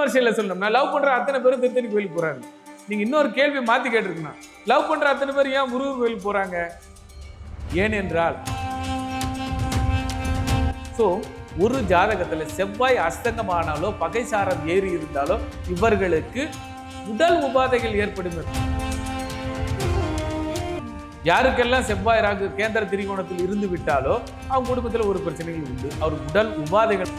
வரிசையில் சொல்லணும்னா லவ் பண்ணுற அத்தனை பேரும் திருத்தணி கோயிலுக்கு போறாங்க. நீங்கள் இன்னொரு கேள்வி மாற்றி கேட்டிருக்கணும் லவ் பண்ற அத்தனை பேர் ஏன் முருகன் கோயிலுக்கு போறாங்க? ஏனென்றால் ஸோ ஒரு ஜாதகத்தில் செவ்வாய் அஸ்தங்கமானாலோ பகைசாரம் ஏறி இருந்தாலோ இவர்களுக்கு உடல் உபாதைகள் ஏற்படும். யாருக்கெல்லாம் செவ்வாய் ராகு கேந்திர திரிகோணத்தில் இருந்து விட்டாலோ அவங்க குடும்பத்தில் ஒரு பிரச்சனைகள் உண்டு. அவர் உடல் உபாதைகள்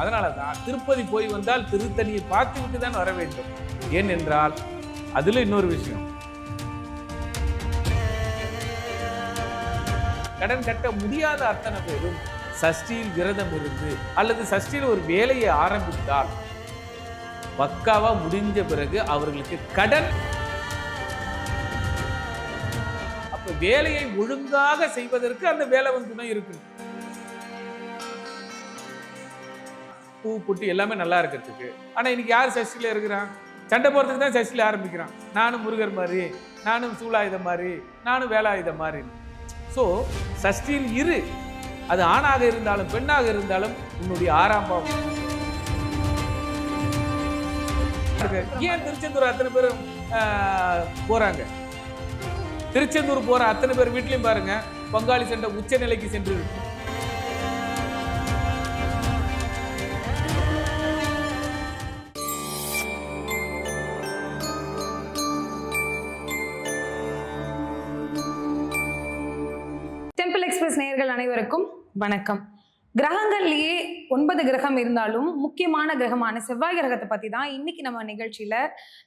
அதனால தான் திருப்பதி போய் வந்தால் திருத்தணியை பார்த்துவிட்டு தான் வர வேண்டும். ஏனென்றால் அதில் இன்னொரு விஷயம். கடன் கட்ட முடியாத அத்தனை பேரும் சஷ்டியில் விரதம் இருந்து அல்லது சஷ்டியில் ஒரு வேலையை ஆரம்பித்தால் பக்காவா முடிஞ்ச பிறகு அவர்களுக்கு கடன். அப்ப வேலையை ஒழுங்காக செய்வதற்கு அந்த வேலை வந்து இருக்கு. பூ புட்டு எல்லாமே நல்லா இருக்கிறதுக்கு. ஆனால் இன்னைக்கு யார் சஷ்டியில் இருக்கிறான் சண்டை போகிறதுக்கு தான் சஷ்டியில ஆரம்பிக்கிறான். நானும் முருகர் மாதிரி நானும் சூலாயுதம் மாதிரி நானும் வேலாயுதம் மாதிரி. ஸோ சஷ்டியில் இரு. அது ஆணாக இருந்தாலும் பெண்ணாக இருந்தாலும் உன்னுடைய ஆறாம் பாவம். ஏன் திருச்செந்தூர் அத்தனை பேரும் போகிறாங்க போறாங்க? திருச்செந்தூர் போற அத்தனை பேர் வீட்லேயும் பாருங்க பங்காளி சண்டை உச்ச நிலைக்கு சென்று அனைவருக்கும் வணக்கம். கிரகங்கள்லயே ஒன்பது கிரகம் இருந்தாலும் முக்கியமான கிரகமான செவ்வாய் கிரகத்தை பத்தி தான் இன்னைக்கு நம்ம நிகழ்ச்சியில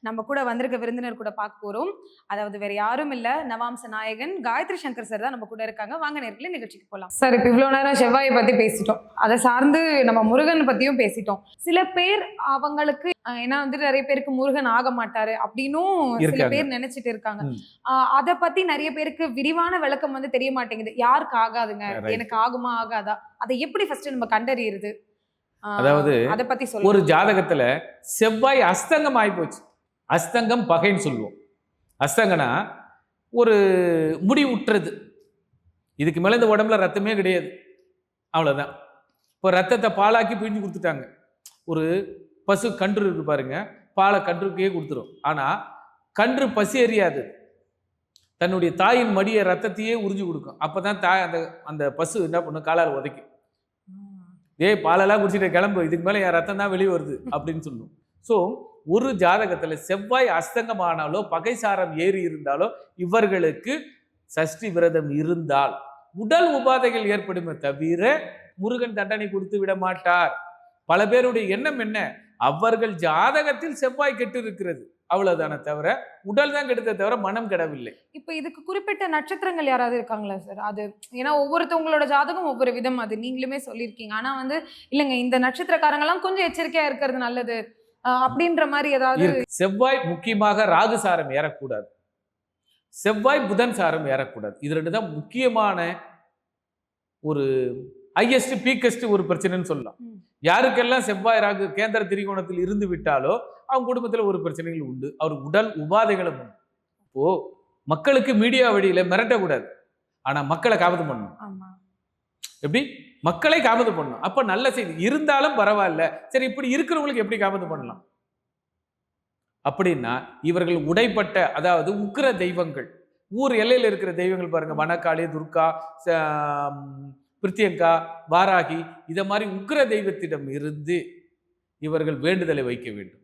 நம்ம கூட வந்திருக்க விருந்தினர் கூட பார்க்க போறோம். அதாவது வேற யாரும் இல்ல நவாம்ச நாயகன் காயத்ரி சங்கர் சார் தான் நம்ம கூட இருக்காங்க. வாங்க நேரத்தில் நிகழ்ச்சிக்கு போகலாம் சார் இப்போ இவ்வளவு நேரம் செவ்வாயை பத்தி பேசிட்டோம். அதை சார்ந்து நம்ம முருகன் பத்தியும் பேசிட்டோம். சில பேர் அவங்களுக்கு ஏன்னா வந்து நிறைய பேருக்கு முருகன் ஆக மாட்டாரு அப்படின்னும் சில. பேர் நினைச்சிட்டு இருக்காங்க. அத பத்தி நிறைய பேருக்கு விரிவான விளக்கம் வந்து தெரிய மாட்டேங்குது. யாருக்கு ஆகாதுங்க. எனக்கு ஆகுமா ஆகாதா? அதை எப்படி ஃபர்ஸ்ட் நம்ம கண்டறியுது ஆஹ் அதாவது அத பத்தி ஒரு சொல்லுங்க ஜாதகத்துல செவ்வாய் அஸ்தங்கம் ஆயிப்போச்சு அஸ்தங்கம் பகைன்னு சொல்லுவோம். அஸ்தங்கனா ஒரு முடி உட்டுறது இதுக்கு மேல இந்த உடம்புல ரத்தமே கிடையாது. அவ்வளவுதான். இப்போ ரத்தத்தை பாலாக்கி பிழிஞ்சு கொடுத்துட்டாங்க. ஒரு பசு கன்று இருக்கு பாருங்க பாலை கன்றுக்கே கொடுத்துரும். ஆனா கன்று பசி அறியாது தன்னுடைய தாயின் மடிய ரத்தத்தையே உறிஞ்சு கொடுக்கும். அப்பதான் தாய் அந்த அந்த பசு என்ன பண்ணும்? காலால் உதைக்கும். ஏய் பாலெல்லாம் குடிச்சிட்டு கிளம்பு. இதுக்கு மேலே என் ரத்தம் தான் வெளியே வருது அப்படின்னு சொல்லும். ஸோ ஒரு ஜாதகத்துல செவ்வாய் அஸ்தங்கமானாலோ பகைசாரம் ஏறி இருந்தாலோ இவர்களுக்கு சஷ்டி விரதம் இருந்தால் உடல் உபாதைகள் ஏற்படுமே தவிர முருகன் தண்டனை கொடுத்து விட மாட்டார். பல பேருடைய எண்ணம் என்ன? அவர்கள் ஜாதகத்தில் செவ்வாய் கெட்டு இருக்கிறது அவ்வளவுதானே தவிர உடல் தான் கெடுத்த தவிர மனம் கெடவில்லை. இப்ப இதுக்கு குறிப்பிட்ட நட்சத்திரங்கள் யாராவது இருக்காங்களா சார்? அது ஏன்னா ஒவ்வொருத்தவங்களோட ஜாதகம் ஒவ்வொரு விதம் அது. நீங்களுமே சொல்லியிருக்கீங்க. ஆனா வந்து இல்லைங்க இந்த நட்சத்திரக்காரங்க எல்லாம் கொஞ்சம் எச்சரிக்கையா இருக்கிறது நல்லது. அப்படின்ற மாதிரி ஏதாவது செவ்வாய் முக்கியமாக ராகு சாரம் ஏறக்கூடாது. செவ்வாய் புதன் சாரம் ஏறக்கூடாது. இது ரெண்டு தான் முக்கியமான ஒரு ஹையஸ்ட் பீக்கஸ்ட் ஒரு பிரச்சனைன்னு சொல்லலாம். யாருக்கெல்லாம் செவ்வாய் ராகு கேந்திர திரிகோணத்தில் இருந்து விட்டாலோ அவங்க குடும்பத்துல ஒரு பிரச்சனைகள் உண்டு. அவர் உடல் உபாதைகளும் உண்டு இப்போ மக்களுக்கு மீடியா வழியில மிரட்டக்கூடாது ஆனா மக்களை காபது பண்ணணும். ஆமா. எப்படி? மக்களை காபது பண்ணணும். அப்ப நல்ல செய்தி. இருந்தாலும் பரவாயில்ல. சரி இப்படி இருக்கிறவங்களுக்கு எப்படி காபது பண்ணலாம்? அப்படின்னா இவர்கள் உடைப்பட்ட அதாவது உக்கிர தெய்வங்கள். ஊர் எல்லையில் இருக்கிற தெய்வங்கள் பாருங்க. வனக்காளி துர்கா பிரித்தியங்கா வாராகி இத மாதிரி உக்கிர தெய்வத்திடம் இருந்து இவர்கள் வேண்டுதலை வைக்க வேண்டும்.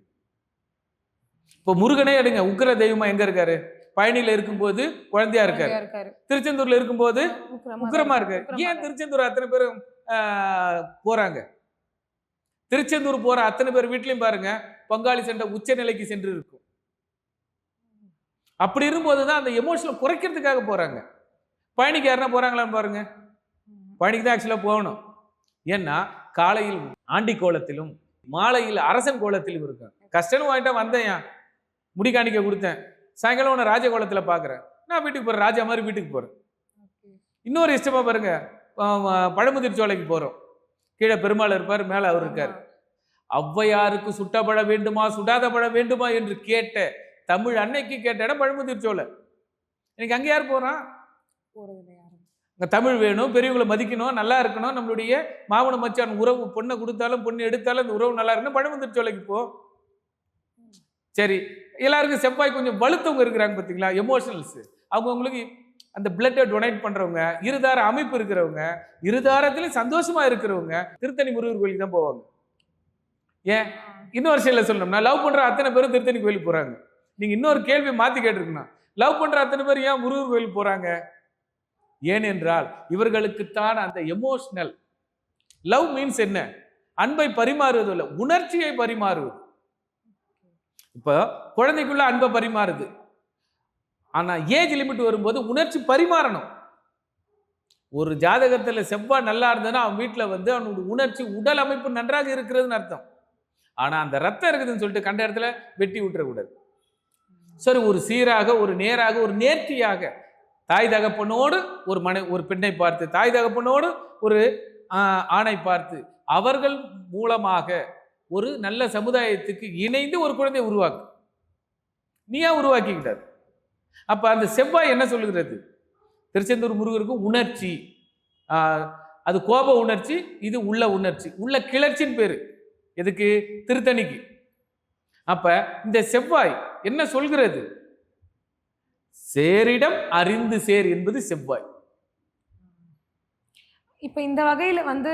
இப்போ முருகனே எடுங்க உக்கிர தெய்வமா எங்க இருக்காரு? பழனியில இருக்கும்போது குழந்தையா இருக்காரு. இருக்காரு. திருச்செந்தூர்ல இருக்கும்போது உக்கிரமா உக்கிரமா தான் இருக்கு உக்கிரமா ஏன் திருச்செந்தூர் அத்தனை பேரும் ஆஹ், போறாங்க? திருச்செந்தூர் போற அத்தனை பேர் வீட்லயும் பாருங்க பங்காளி சண்டை உச்ச நிலைக்கு சென்று இருக்கும். அப்படி இருக்கும்போது தான் அந்த எமோஷனல் குறைக்கிறதுக்காக போறாங்க. பழனிக்கு யாருன்னா போறாங்களான்னு பாருங்க. பழனிக்கு தான் ஆக்சுவலாக போகணும். ஏன்னா காலையில் ஆண்டி கோலத்திலும் மாலையில் அரசன் கோலத்திலும் இருக்கும் கஷ்டன்னு வாங்கிட்ட வந்தேன் முடி காணிக்க கொடுத்தேன். சாயங்காலம் உன்னை ராஜ கோலத்தில் பார்க்குறேன் நான் வீட்டுக்கு போகிறேன் ராஜா மாதிரி வீட்டுக்கு போகிறேன் இன்னொரு இஷ்டமாக பாருங்க. பழமுதிர் சோலைக்கு போகிறோம் கீழே பெருமாள் இருப்பார் மேலே அவர் இருக்கார். ஒளவையாருக்கு ஔவையாருக்கு சுட்ட வேண்டுமா சுடாத பழம் வேண்டுமா என்று கேட்ட தமிழ் அன்னைக்கு கேட்ட இடம் பழமுதிர் சோலை. இன்னைக்கு அங்கே யார் போகிறான் போறதில்ல இங்கே தமிழ் வேணும் பெரியவங்களை மதிக்கணும் நல்லா இருக்கணும் நம்மளுடைய மாமன மச்சான் உறவு பொண்ணை கொடுத்தாலும் பொண்ணு எடுத்தாலும் அந்த உறவு நல்லா இருக்கணும். பணம் சோலைக்கு போ. சரி எல்லாருக்கும் செவ்வாய் கொஞ்சம் வலுத்தவங்க இருக்கிறாங்க பார்த்தீங்களா எமோஷனல்ஸ் அவங்கவுங்களுக்கு அந்த பிளட்டை டொனேட் பண்ணுறவங்க இருதார அமைப்பு இருக்கிறவங்க இருதாரத்துலேயும் சந்தோஷமாக இருக்கிறவங்க திருத்தணி முருகர் கோயிலுக்கு தான் போவாங்க. ஏன்? இன்னொரு சைடில் சொல்லணும்னா லவ் பண்ணுற அத்தனை பேரும் திருத்தணி கோயிலுக்கு போகிறாங்க நீங்கள் இன்னொரு கேள்வி மாற்றி கேட்டிருக்கணும். லவ் பண்ணுற அத்தனை பேர் ஏன் முருகர் கோயிலுக்கு போகிறாங்க ஏனென்றால் இவர்களுக்குத்தான் அந்த எமோஷனல் லவ் மீன்ஸ் என்ன? அன்பை பரிமாறுவது இல்லை உணர்ச்சியை பரிமாறுவது. இப்போ குழந்தைக்குள்ள அன்பை பரிமாறுது. ஆனால் ஏஜ் லிமிட் வரும்போது உணர்ச்சி பரிமாறணும். ஒரு ஜாதகத்தில் செவ்வாய் நல்லா இருந்ததுன்னா அவன் வீட்டில் வந்து அவனோட உணர்ச்சி உடல் அமைப்பு நன்றாக இருக்கிறதுன்னு அர்த்தம். ஆனால் அந்த ரத்தம் இருக்குதுன்னு சொல்லிட்டு கண்ட இடத்துல வெட்டி விட்டுறக்கூடாது. சரி ஒரு சீராக ஒரு நேராக ஒரு நேர்த்தியாக தாய் தகப்பனோடு ஒரு மனை ஒரு பெண்ணை பார்த்து தாய் தகப்பனோடு ஒரு ஆணை பார்த்து அவர்கள் மூலமாக ஒரு நல்ல சமுதாயத்துக்கு இணைந்து ஒரு குழந்தையை உருவாக்கு. நீயா உருவாக்கிக்கிட்டார்? அப்ப அந்த செவ்வாய் என்ன சொல்லுகிறது? திருச்செந்தூர் முருகருக்கு உணர்ச்சி. அது கோப உணர்ச்சி இது உள்ள உணர்ச்சி. உள்ள கிளர்ச்சின்னு பேரு. எதுக்கு? திருத்தணிக்கு. அப்ப இந்த செவ்வாய் என்ன சொல்கிறது? சேரிடம் அறிந்து சேர் என்பது செவ்வாய். இப்போ இந்த வகையில வந்து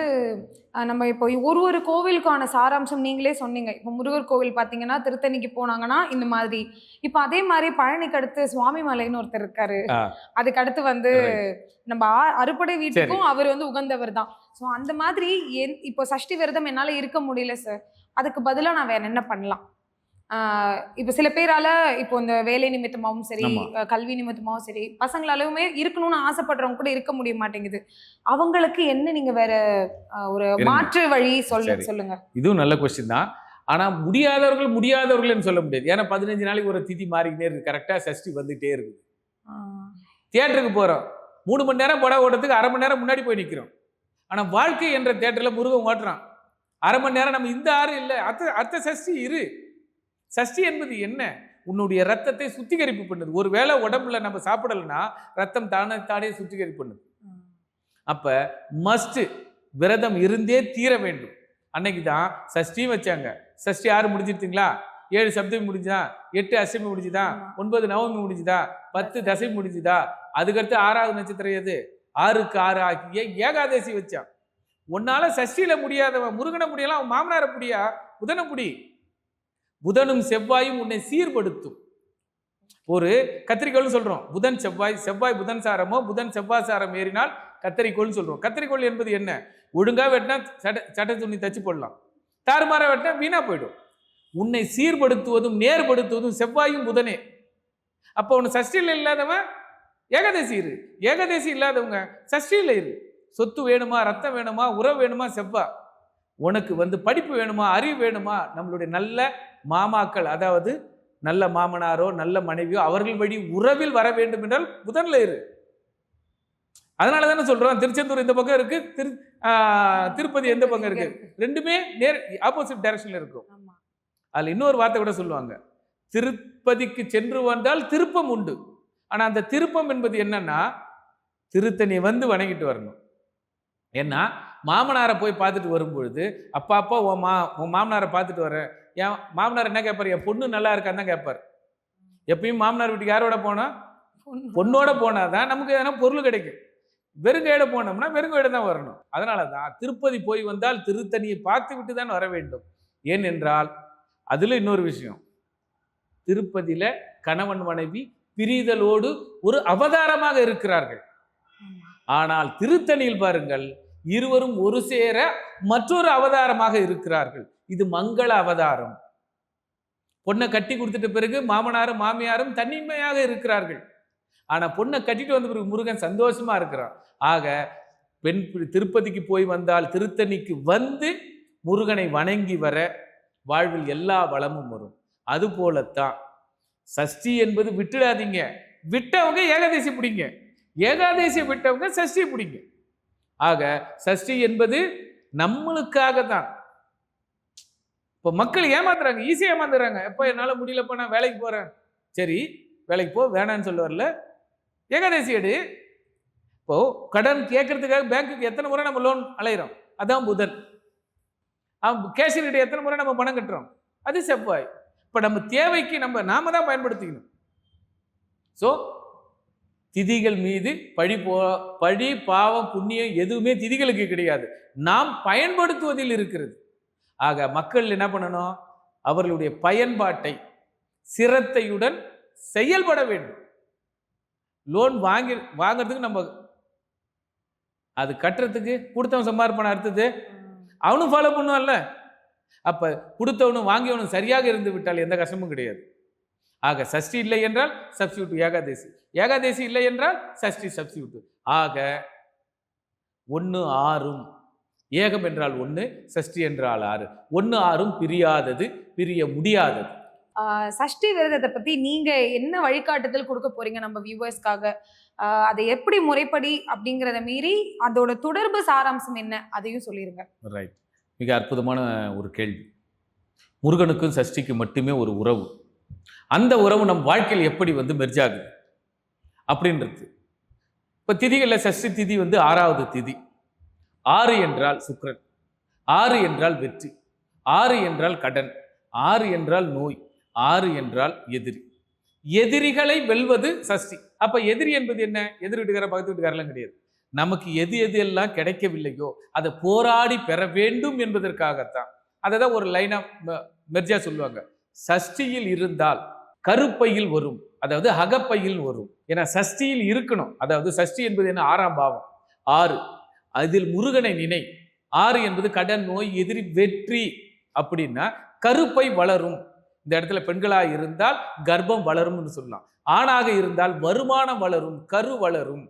நம்ம இப்போ ஒரு ஒரு கோவிலுக்கான சாராம்சம் நீங்களே சொன்னீங்க. இப்போ முருகர் கோவில் பார்த்தீங்கன்னா திருத்தணிக்கு போனாங்கன்னா இந்த மாதிரி. இப்போ அதே மாதிரி பழனிக்கு அடுத்து சுவாமி மலைன்னு ஒருத்தர் இருக்காரு. அதுக்கு அடுத்து வந்து நம்ம அறுபடை வீட்டுக்கும் அவர் வந்து உகந்தவர் தான். ஸோ அந்த மாதிரி என் இப்போ சஷ்டி விரதம் என்னால் இருக்க முடியல சார் அதுக்கு பதிலாக நான் வேற என்ன பண்ணலாம்? இப்போ சில பேரால இப்போ இந்த வேலை நிமித்தமாகவும் சரி கல்வி நிமித்தமாகவும் சரி பசங்களாலுமே இருக்கணும்னு ஆசைப்படுறவங்க கூட இருக்க முடிய மாட்டேங்குது. அவங்களுக்கு என்ன நீங்க வேற ஒரு. மாற்று வழி சொல்ல. சொல்லுங்க. இதுவும் நல்ல கொஸ்டின் தான். ஆனா முடியாதவர்கள் முடியாதவர்கள்னு சொல்ல முடியாது. ஏன்னா பதினஞ்சு நாளைக்கு ஒரு திதி மாறிக்கிட்டே இருக்கு. கரெக்டா சஷ்டி வந்துட்டே இருக்குது. தியேட்டருக்கு போறோம். மூணு மணி நேரம் படம் ஓட்டுறதுக்கு அரை மணி நேரம் முன்னாடி போய் நிக்கிறோம். ஆனா வாழ்க்கை என்ற தியேட்டர்ல முருகன் ஓட்டுறான் அரை மணி நேரம் நம்ம இந்த ஆறு இல்லை. அத்த அத்த சஷ்டி இரு. சஷ்டி என்பது என்ன? உன்னுடைய ரத்தத்தை சுத்திகரிப்பு பண்ணுது. ஒருவேளை உடம்புல நம்ம சாப்பிடலைன்னா ரத்தம் தானே தானே சுத்திகரிப்பு பண்ணுது. அப்ப மஸ்ட் விரதம் இருந்தே தீர வேண்டும். அன்னைக்கு தான் சஷ்டியும் வச்சாங்க. சஷ்டி ஆறு முடிஞ்சிருச்சுங்களா? ஏழு சப்தமி முடிஞ்சுதா? எட்டு அஷ்டமி முடிஞ்சுதா. ஒன்பது நவமி முடிஞ்சுதா? பத்து தசமி முடிஞ்சுதா? அதுக்கடுத்து ஆறாவது நட்சத்திரம் எது? ஆறுக்கு ஆறு ஆக்கிய ஏகாதசி வச்சான். உன்னால சஷ்டியில முடியாதவன் முருகனை முடியலாம் அவன் மாமனார புடியா புதனை புடி புதனும் செவ்வாயும் உன்னை சீர்படுத்தும். ஒரு கத்திரிக்கோள்னு சொல்றோம். புதன் செவ்வாய் செவ்வாய் புதன் சாரமோ புதன் செவ்வாய் சாரம் ஏறினால் கத்தரிக்கோள்னு சொல்றோம். கத்திரிக்கோள் என்பது என்ன? ஒழுங்கா வெட்டினா சட்ட சட்ட துணி தச்சு போடலாம். தாறுமாற வெட்டினா வீணா போயிடும். உன்னை சீர்படுத்துவதும் நேர்படுத்துவதும் செவ்வாயும் புதனே. அப்போ உன்னை சஷ்டியில் இல்லாதவன் ஏகதேசி இரு. ஏகதேசி இல்லாதவங்க சஷ்டியில் இரு. சொத்து வேணுமா ரத்தம் வேணுமா உறவு வேணுமா செவ்வா. உனக்கு வந்து படிப்பு வேணுமா அறிவு வேணுமா நம்மளுடைய நல்ல மாமாக்கள் அதாவது நல்ல மாமனாரோ நல்ல மனைவியோ அவர்கள் வழி உறவில் வர வேண்டும் என்றால் புதன்ல இரு. அதனால தானே சொல்றோம் திருச்செந்தூர் இந்த பக்கம் இருக்கு திரு திருப்பதி எந்த பக்கம் இருக்கு? ரெண்டுமே நேர் ஆப்போசிட் டைரக்ஷன்ல இருக்கும். அதுல இன்னொரு வார்த்தை கூட சொல்லுவாங்க திருப்பதிக்கு சென்று வந்தால் திருப்பம் உண்டு. ஆனா அந்த திருப்பம் என்பது என்னன்னா திருத்தணி வந்து வணங்கிட்டு வரணும். ஏன்னா மாமனாரை போய் பார்த்துட்டு வரும்பொழுது அப்பா அப்பா உன் மா உன் மாமனாரை பார்த்துட்டு வரேன் என் மாமனார் என்ன கேட்பார் என் பொண்ணு நல்லா இருக்கான்னு தான் கேட்பார் எப்பயும் மாமனார் வீட்டுக்கு யாரோட போனா? பொண்ணோட. போனாதான் நமக்கு எதனா பொருள் கிடைக்கும். வெறுங்கையோட போனோம்னா வெறுங்கையோட தான் வரணும். அதனால தான் திருப்பதி போய் வந்தால் திருத்தணியை பார்த்து விட்டு தான் வர வேண்டும். ஏனென்றால் அதுல இன்னொரு விஷயம். திருப்பதியில கணவன் மனைவி பிரிதலோடு ஒரு அவதாரமாக இருக்கிறார்கள். ஆனால் திருத்தணியில் பாருங்கள் இருவரும் ஒரு சேர மற்றொரு அவதாரமாக இருக்கிறார்கள். இது மங்கள அவதாரம். பொண்ணை கட்டி கொடுத்துட்ட பிறகு மாமனாரும் மாமியாரும் தனிமையாக இருக்கிறார்கள். ஆனா பொண்ணை கட்டிட்டு வந்த பிறகு முருகன் சந்தோஷமா இருக்கிறான். ஆக பெண் திருப்பதிக்கு போய் வந்தால் திருத்தணிக்கு வந்து முருகனை வணங்கி வர வாழ்வில் எல்லா வளமும் வரும். அது போலத்தான். சஷ்டி என்பது விட்டுடாதீங்க. விட்டவங்க ஏகாதசி பிடிங்க. ஏகாதசி விட்டவங்க சஷ்டி பிடிங்க. ஆக சஷ்டி என்பது நம்மளுக்காக தான் இப்போ மக்கள் ஏமாத்துறாங்க ஈஸியாக ஏமாந்துறாங்க எப்போ என்னால் முடியலப்போ நான் வேலைக்கு போகிறேன் சரி வேலைக்கு போ வேணான்னு சொல்ல வரல. ஏகாதசி எடு. இப்போ கடன் கேட்கறதுக்காக பேங்க்குக்கு எத்தனை முறை நம்ம லோன் அலையிறோம்? அதான் புதன். அவன் கேஷியர்கிட்ட எத்தனை முறை நம்ம பணம் கட்டுறோம்? அது செவ்வாய். இப்போ நம்ம தேவைக்கு நம்ம நாம தான் பயன்படுத்திக்கணும். ஸோ திதிகள் மீது பழி போ பழி பாவம் புண்ணியம் எதுவுமே திதிகளுக்கு கிடையாது. நாம் பயன்படுத்துவதில் இருக்கிறது. ஆக மக்கள் என்ன பண்ணணும்? அவர்களுடைய பயன்பாட்டை சிரத்தையுடன் செயல்பட வேண்டும். லோன் வாங்கி வாங்குறதுக்கு நம்ம அது கட்டுறதுக்கு கொடுத்தவன் சம்பாதிப்பான அடுத்தது. அவனும் ஃபாலோ பண்ணுவான்ல. அப்போ கொடுத்தவனும் வாங்கியவனும் சரியாக இருந்து விட்டால் எந்த கஷ்டமும் கிடையாது. ஆக சஷ்டி இல்லை என்றால் சப்ஸ்டியூட் ஏகாதேசி. ஏகாதேசி இல்லை என்றால் சஷ்டி சப்ஸ்டியூட் ஆக ஒன்று ஆறும். ஏகம் என்றால் ஒன்று சஷ்டி என்றால் ஆறு. ஒன்று ஆறும் பிரியாதது பிரிய முடியாதது. சஷ்டி விரதத்தை பத்தி நீங்க என்ன வழிகாட்டுதல் கொடுக்க போறீங்க நம்ம வியூவர்ஸ்க்காக அதை எப்படி முறைப்படி அப்படிங்கறத மீறி அதோட தொடர்பு சாராம்சம் என்ன? அதையும் சொல்லிருங்க. ரைட் மிக அற்புதமான ஒரு கேள்வி. முருகனுக்கும் சஷ்டிக்கும் மட்டுமே ஒரு உறவு. அந்த உறவு நம் வாழ்க்கையில் எப்படி வந்து மெர்ஜ் ஆகுது? அப்படின்றது. இப்போ திதிகளில் சஷ்டி திதி வந்து ஆறாவது திதி. ஆறு என்றால் சுக்ரன் ஆறு என்றால் வெற்றி ஆறு என்றால் கடன் ஆறு என்றால் நோய் ஆறு என்றால் எதிரி. எதிரிகளை வெல்வது சஷ்டி. அப்ப எதிரி என்பது என்ன? எதிர் வீட்டுக்கார பக்கத்து வீட்டுக்காரெல்லாம் கிடையாது. நமக்கு எது எது எல்லாம் கிடைக்கவில்லையோ அதை போராடி பெற வேண்டும் என்பதற்காகத்தான். அதை தான் ஒரு லைனா மெர்ஜா சொல்லுவாங்க. சஷ்டியில் இருந்தால் கருப்பையில் வரும் அதாவது அகப்பையில் வரும். ஏன்னா சஷ்டியில் இருக்கணும். அதாவது சஷ்டி என்பது என்ன? ஆறாம் பாவம். ஆறு. அதில் முருகனை நினை. ஆறு என்பது கடன் நோய் எதிரி வெற்றி அப்படின்னா கருப்பை வளரும். இந்த இடத்துல பெண்களாக இருந்தால் கர்ப்பம் வளரும்னு சொல்லலாம். ஆணாக இருந்தால் வருமானம் வளரும் கரு வளரும்.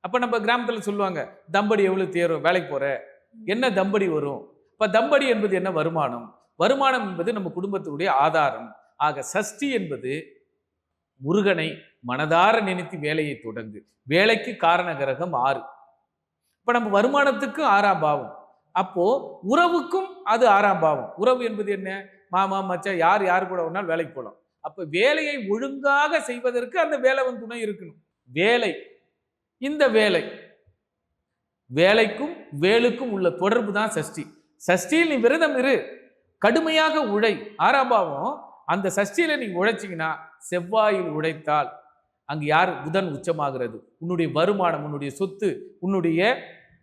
அப்போ நம்ம கிராமத்தில் சொல்லுவாங்க தம்படி எவ்வளோ தேரும் வேலைக்கு போகிற என்ன தம்படி வரும்? இப்போ தம்படி என்பது என்ன வருமானம்? வருமானம் என்பது நம்ம குடும்பத்தினுடைய ஆதாரம். ஆக சஷ்டி என்பது முருகனை மனதார நினைத்து வேலையை தொடங்கு. வேலைக்கு காரண கிரகம் ஆறு. இப்போ நம்ம வருமானத்துக்கும் ஆறாம் பாவம். அப்போது உறவுக்கும் அது ஆறாம் பாவம். உறவு என்பது என்ன? மாமா மச்சான் யார் யார் கூட ஒரு வேலைக்கு போகலாம். அப்போ வேலையை ஒழுங்காக செய்வதற்கு அந்த வேலைவன் துணை இருக்கணும். வேலை. இந்த வேலை. வேலைக்கும் வேலுக்கும் உள்ள தொடர்பு தான் சஷ்டி. சஷ்டியில் நீ விரதம் இரு. கடுமையாக உழை. ஆறாம் பாவம். அந்த சஷ்டியில் நீ உழைச்சிங்கன்னா செவ்வாயில் உழைத்தால் அங்கு யார் புதன் உச்சமாகிறது? உன்னுடைய வருமானம் உன்னுடைய சொத்து உன்னுடைய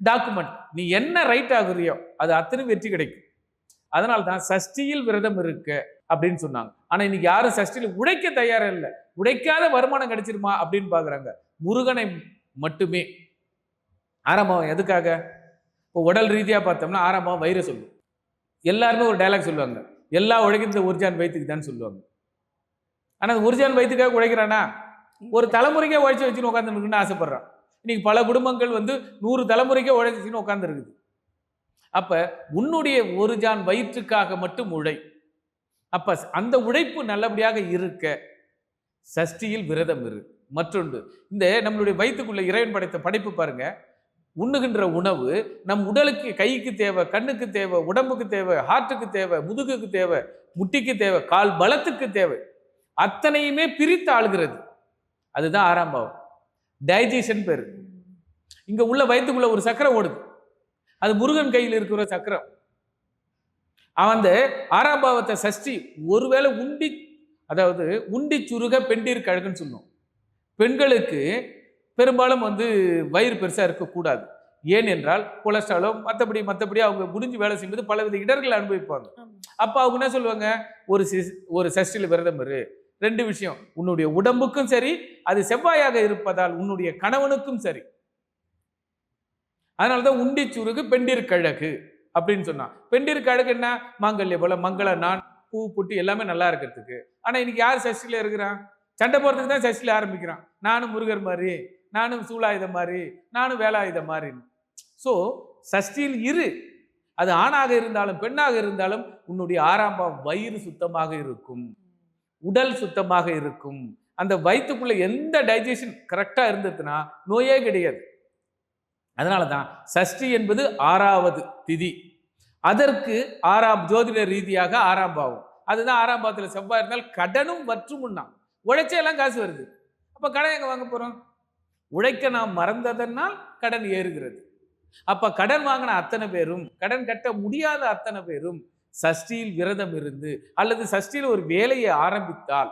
டாக்குமெண்ட் நீ என்ன ரைட் ஆகுறியோ அது அத்தனை வெற்றி கிடைக்கும். அதனால தான் சஷ்டியில் விரதம் இருக்க அப்படின்னு சொன்னாங்க. ஆனால் இன்னைக்கு யாரும் சஷ்டியில் உடைக்க தயாராக இல்லை. உடைக்காத வருமானம் கிடைச்சிருமா அப்படின்னு பார்க்குறாங்க முருகனை மட்டுமே. ஆரம்பம் எதுக்காக? இப்போ உடல் ரீதியாக பார்த்தோம்னா ஆரம்பம் வயிறு சொல்லும். எல்லாருமே ஒரு டைலாக் சொல்லுவாங்க. எல்லா உழைக்கிறது ஒரிஜான் வயிற்றுக்கு தான் சொல்லுவாங்க. ஆனால் ஒரிஜான் வயிற்றுக்காக உழைக்கிறானா ஒரு தலைமுறைக்கே உழைச்சி வச்சுன்னு உட்காந்துருக்குன்னு ஆசைப்படுறான். இன்னைக்கு பல குடும்பங்கள் வந்து நூறு தலைமுறைக்கே உழைச்சின்னு உட்காந்துருக்குது அப்ப உன்னுடைய ஒரு ஜான் வயிற்றுக்காக மட்டும் உழை. அப்ப அந்த உழைப்பு நல்லபடியாக இருக்க சஷ்டியில் விரதம் இரு. மற்றொன்று இந்த நம்மளுடைய வயிற்றுக்குள்ள இறைவன் படைத்த படைப்பு பாருங்க. உண்ணுகின்ற உணவு நம் உடலுக்கு கைக்கு தேவை கண்ணுக்கு தேவை உடம்புக்கு தேவை ஹார்ட்டுக்கு தேவை முதுகுக்கு தேவை முட்டிக்கு தேவை கால் பலத்துக்கு தேவை. அத்தனையுமே பிரித்து ஆளுகிறது. அதுதான் ஆறாம் பாவம். டைஜஷன் பேரு. இங்க உள்ள வயிற்றுக்குள்ள ஒரு சக்கரம் ஓடுது. அது முருகன் கையில் இருக்கிற சக்கரம். அவன் ஆறாம் பாவத்தை சஷ்டி ஒருவேளை உண்டி அதாவது உண்டி சுருக பெண்டீர் கழகுன்னு சொல்லுவோம். பெண்களுக்கு பெரும்பாலும் வந்து வயிறு பெருசா இருக்கக்கூடாது. ஏன் என்றால் கொலஸ்ட்ராலோ மற்றபடி மற்றபடி அவங்க முடிஞ்சு வேலை செய்யும்போது பலவித இடர்களை அனுபவிப்பாங்க. அப்போ அவங்க என்ன சொல்லுவாங்க? ஒரு சிஸ் ஒரு சஷ்டியில் விரதம் இரு. ரெண்டு விஷயம். உன்னுடைய உடம்புக்கும் சரி அது செவ்வாயாக இருப்பதால் உன்னுடைய கணவனுக்கும் சரி. அதனாலதான் உண்டி சுருகு பெண்டிர் கழகு அப்படின்னு சொன்னான். பெண்டிர் கழகு என்ன? மாங்கல்ய போல மங்கள நான் பூ புட்டு எல்லாமே நல்லா இருக்கிறதுக்கு. ஆனா இன்னைக்கு யார் சஷ்டியில இருக்கிறான்? சண்டை போறதுக்கு தான் சஷ்டியில ஆரம்பிக்கிறான். நானும் முருகர் மாதிரி நானும் சூழாயுதம் மாதிரி நானும் வேலாயுதம் மாதிரி ஸோ சஷ்டியில் இரு. அது ஆணாக இருந்தாலும் பெண்ணாக இருந்தாலும் உன்னுடைய ஆறாம் பாவம் வயிறு சுத்தமாக இருக்கும். உடல் சுத்தமாக இருக்கும். அந்த வயிற்றுக்குள்ள எந்த டைஜஷன் கரெக்டாக இருந்ததுன்னா நோயே கிடையாது. அதனால தான் சஷ்டி என்பது ஆறாவது திதி. அதற்கு ஆறாம் ஜோதிட ரீதியாக ஆறாம் பாவம். அதுதான் ஆறாம் பாவத்தில் செவ்வாய் இருந்தால் கடனும் வற்றும் உழைச்சே எல்லாம் காசு வருது. அப்போ கடன் எங்கே வாங்க போகிறோம் உழைக்க நாம் மறந்ததனால் கடன் ஏறுகிறது. அப்போ கடன் வாங்கின அத்தனை பேரும் கடன் கட்ட முடியாத அத்தனை பேரும் சஷ்டியில் விரதம் இருந்து அல்லது சஷ்டியில் ஒரு வேலையை ஆரம்பித்தால்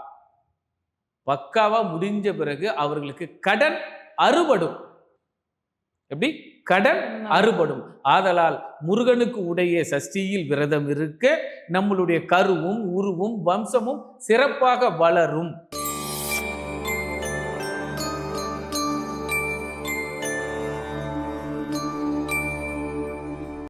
பக்காவா முடிஞ்ச பிறகு அவர்களுக்கு கடன் அறுபடும். எப்படி? கடன் அறுபடும். ஆதலால் முருகனுக்கு உடைய சஷ்டியில் விரதம் இருக்க நம்மளுடைய கருவும் உருவும் வம்சமும் சிறப்பாக வளரும்.